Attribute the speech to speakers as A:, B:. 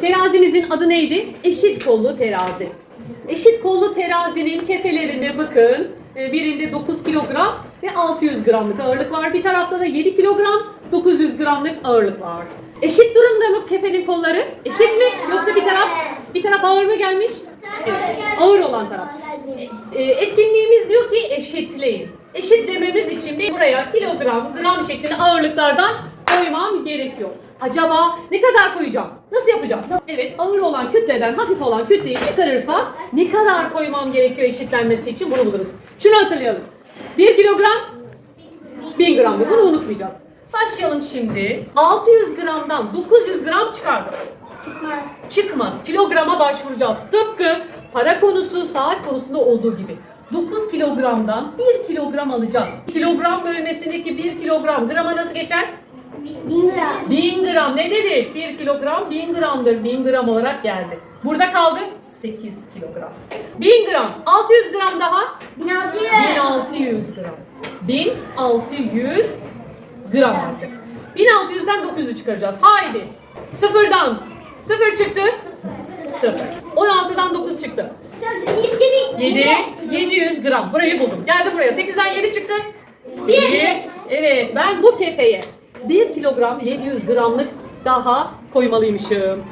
A: Terazimizin adı neydi? Eşit kollu terazi. Eşit kollu terazinin kefelerine bakın. Ee, Birinde 9 kilogram ve 600 gramlık ağırlık var. Bir tarafta da 7 kilogram 900 gramlık ağırlık var. Eşit durumda mı kefenin kolları? Eşit mi? Yoksa bir taraf bir taraf ağır mı gelmiş? Evet, ağır olan taraf. E, etkinliğimiz diyor ki eşitleyin. Eşit dememiz için bir buraya kilogram, gram şeklinde ağırlıklardan koymam gerekiyor. Acaba ne kadar koyacağım? Nasıl yapacağız? Evet ağır olan kütleden hafif olan kütleyi çıkarırsak ne kadar koymam gerekiyor eşitlenmesi için bunu buluruz. Şunu hatırlayalım. 1 kilogram 1000 gram bunu unutmayacağız. Başlayalım şimdi. 600 gramdan 900 gram çıkardım
B: Çıkmaz.
A: çıkmaz. Kilograma başvuracağız. Tıpkı para konusu, saat konusunda olduğu gibi. 9 kilogramdan 1 kilogram alacağız. Kilogram bölmesindeki 1 kilogram grama nasıl geçer?
B: Bin gram.
A: 1000 gram. Ne dedik? 1 kilogram 1000 gramdır. 1000 gram olarak geldi. Burada kaldı 8 kilogram. 1000 gram. 600 gram daha
B: Bin altı yüz.
A: 1600 gram. 1600 gram artık. 1600'den 900'ü çıkaracağız. Haydi. Sıfırdan. Sıfır çıktı. Sıfır. 16'dan 9 çıktı.
B: Yedi.
A: 7. 700 gram. Burayı buldum. Geldi buraya. 8'den 7 çıktı.
B: Bir.
A: 1. Evet ben bu kefeye 1 kilogram 700 gramlık daha koymalıymışım.